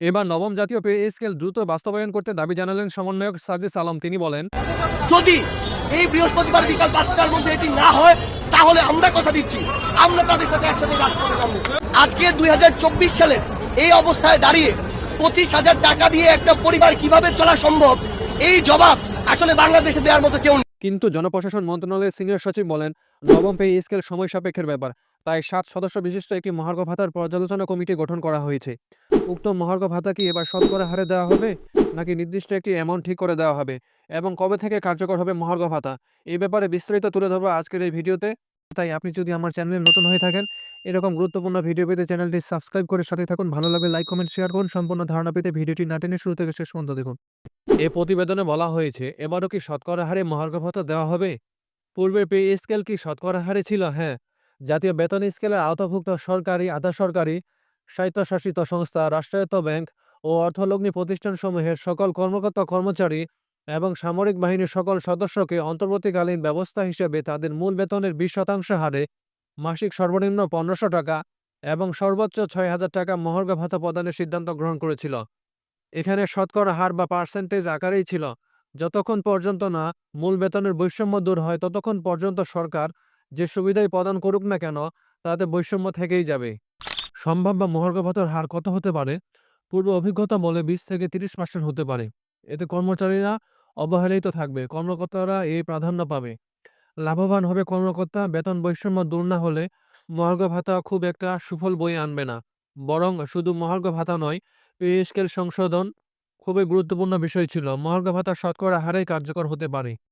এবার নবম জাতীয় পে স্কেল দ্রুত বাস্তবায়ন করতে দাবি জানালেন সমন্বয়ক সাজিস আলম। তিনি বলেন যদি এই বৃহস্পতিবার বিকাল পাঁচটার মধ্যে এটি না হয় তাহলে আমরা কথা দিচ্ছি। আমরা তাদের সাথে একসাথে রাজপথে নামবো আজকে দুই সালে এই অবস্থায় দাঁড়িয়ে পঁচিশ হাজার টাকা দিয়ে একটা পরিবার কীভাবে চলা সম্ভব এই জবাব আসলে বাংলাদেশে দেওয়ার মতো কেউ নেই। কিন্তু জনপ্রশাসন মন্ত্রণালয়ের সিনিয়র সচিব বলেন নবম পে স্কেল সময় সাপেক্ষের ব্যাপার। তাই সাত সদস্য বিশিষ্ট একটি মহার্ঘ ভাতার পর্যালোচনা কমিটি গঠন করা হয়েছে। উক্ত মহার্ঘ ভাতা কি এবার শতকরা হারে দেওয়া হবে, নাকি নির্দিষ্ট একটি অ্যামাউন্ট ঠিক করে দেওয়া হবে? এবং কবে থেকে কার্যকর হবে মহার্ঘ ভাতা? এই ব্যাপারে বিস্তারিত তুলে ধরবো আজকের এই ভিডিওতে। তাই আপনি যদি আমার চ্যানেলে নতুন হয়ে থাকেন, এরকম গুরুত্বপূর্ণ ভিডিও পেতে চ্যানেলটি সাবস্ক্রাইব করে সাথে থাকুন। ভালো লাগলে লাইক, কমেন্ট শেয়ার করুন। সম্পূর্ণ ধারণা পেতে ভিডিওটি না টেনে শুরু থেকে শেষ পর্যন্ত দেখুন। এ প্রতিবেদনে বলা হয়েছে, এবারও কি শতকরা হারে মহার্ঘ ভাতা দেওয়া হবে? পূর্বে পে স্কেল কি শতকরা হারে ছিল? হ্যাঁ। জাতীয় বেতন স্কেলের আওতাভুক্ত সরকারি আধা সরকারি স্বায়ত্তশাসিত সংস্থা, রাষ্ট্রায়ত্ত ব্যাংক ও অর্থলগ্নি প্রতিষ্ঠানসমূহের সকল কর্মকর্তা কর্মচারী এবং সামরিক বাহিনীর সকল সদস্যকে অন্তর্বর্তীকালীন ব্যবস্থা হিসেবে তাদের মূল বেতনের বিশ শতাংশ হারে মাসিক সর্বনিম্ন পনেরোশো টাকা এবং সর্বোচ্চ ছয় হাজার টাকা মহর্ঘ ভাতা প্রদানের সিদ্ধান্ত গ্রহণ করেছিল। এখানে শতকরা হার বা পার্সেন্টেজ আকারেই ছিল। যতক্ষণ পর্যন্ত না মূল বেতনের বৈষম্য দূর হয়, ততক্ষণ পর্যন্ত সরকার যে সুবিধাই প্রদান করুক না কেন, তাতে বৈষম্য থেকেই যাবে। সম্ভাব্য মহার্ঘ ভাতার হার কত হতে পারে? পূর্ব অভিজ্ঞতা বলে বিশ থেকে তিরিশ পার্সেন্ট হতে পারে। এতে কর্মচারীরা অবহেলিত থাকবে, কর্মকর্তারা এই প্রাধান্য পাবে। লাভবান হবে কর্মকর্তা, বেতন বৈষম্য দূর না হলে মহার্ঘ ভাতা খুব একটা সুফল বয়ে আনবে না। বরং শুধু মহার্ঘ ভাতা নয়, পে স্কেল সংশোধন খুবই গুরুত্বপূর্ণ বিষয় ছিল। মহার্ঘ ভাতা শতকরা হারেই কার্যকর হতে পারে।